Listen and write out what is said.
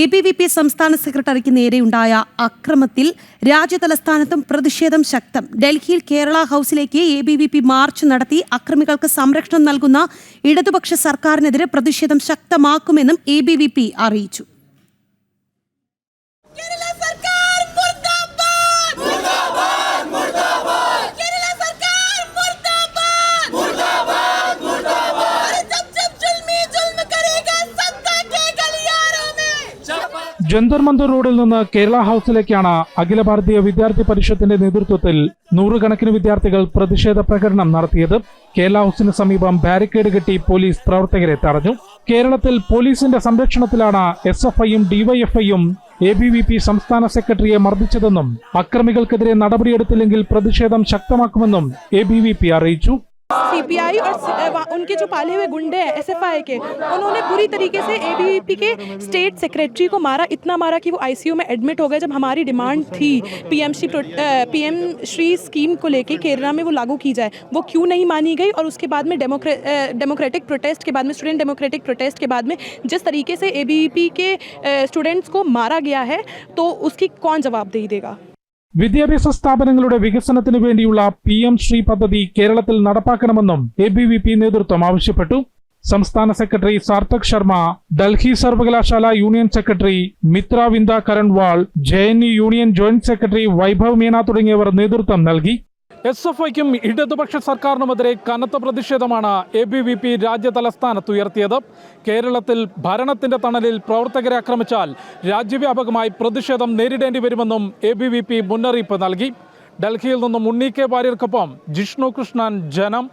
A B V P സംസ്ഥാന സെക്രട്ടറിക്ക് നേരെയുണ്ടായ അക്രമത്തിൽ രാജ്യതലസ്ഥാനത്തും പ്രതിഷേധം ശക്തം. ഡൽഹിയിൽ Kerala ഹൌസിലേക്ക് A B V P march നടത്തി അക്രമികൾക്ക് സംരക്ഷണം നൽകുന്ന ഇടതുപക്ഷ സർക്കാരിനെതിരെ പ്രതിഷേധം ശക്തമാക്കുമെന്നും എ ബി വി പി അറിയിച്ചു. ജന്തർ മന്ദർ റോഡിൽ നിന്ന് കേരള ഹൗസിലേക്കാണ് അഖില ഭാരതീയ വിദ്യാർത്ഥി പരിഷത്തിന്റെ നേതൃത്വത്തിൽ നൂറുകണക്കിന് വിദ്യാർത്ഥികൾ പ്രതിഷേധ പ്രകടനം നടത്തിയത്. കേരള ഹൌസിന് സമീപം ബാരിക്കേഡ് കെട്ടി പോലീസ് പ്രവർത്തകരെ തടഞ്ഞു. കേരളത്തിൽ പോലീസിന്റെ സംരക്ഷണത്തിലാണ് എസ് എഫ് ഐയും ഡിവൈഎഫ്ഐയും എ ബി വി പി സംസ്ഥാന സെക്രട്ടറിയെ മർദ്ദിച്ചതെന്നും അക്രമികൾക്കെതിരെ നടപടിയെടുത്തില്ലെങ്കിൽ പ്രതിഷേധം ശക്തമാക്കുമെന്നും എ ബി വി പി അറിയിച്ചു. सीपीआई और उनके जो पाले हुए गुंडे हैं एसएफआई के, उन्होंने बुरी तरीके से एबीवीपी के स्टेट सेक्रेटरी को मारा, इतना मारा कि वो आईसीयू में एडमिट हो गए जब हमारी डिमांड थी PM Shri PM Shri scheme को लेके केरला में वो लागू की जाए। वो क्यों नहीं मानी गई? और उसके बाद में डेमोक्रे डेमोक्रेटिक प्रोटेस्ट के बाद में स्टूडेंट डेमोक्रेटिक प्रोटेस्ट के बाद में जिस तरीके से एबीवीपी के स्टूडेंट्स को मारा गया है तो उसकी कौन जवाबदेही देगा? വിദ്യാഭ്യാസ സ്ഥാപനങ്ങളുടെ വികസനത്തിന് വേണ്ടിയുള്ള പി എം ശ്രീ പദ്ധതി കേരളത്തിൽ നടപ്പാക്കണമെന്നും എ ബി വി പി നേതൃത്വം ആവശ്യപ്പെട്ടു. സംസ്ഥാന സെക്രട്ടറി സാർത്ഥക് ശർമ്മ ഡൽഹി സർവകലാശാല union secretary Mitra Vinda Karanwal J N U union joint secretary Vaibhav Meena തുടങ്ങിയവർ നേതൃത്വം നൽകി. എസ് എഫ് ഐക്കും ഇടതുപക്ഷ സർക്കാരിനുമെതിരെ കനത്ത പ്രതിഷേധമാണ് എ ബി വി പി രാജ്യതലസ്ഥാനത്ത് ഉയർത്തിയത്. കേരളത്തിൽ ഭരണത്തിന്റെ തണലിൽ പ്രവർത്തകരെ ആക്രമിച്ചാൽ രാജ്യവ്യാപകമായി പ്രതിഷേധം നേരിടേണ്ടി വരുമെന്നും എ ബി വി പി മുന്നറിയിപ്പ് നൽകി. ഡൽഹിയിൽ നിന്നും ഉണ്ണി കെ വാര്യർക്കൊപ്പം ജിഷ്ണു കൃഷ്ണൻ ജനം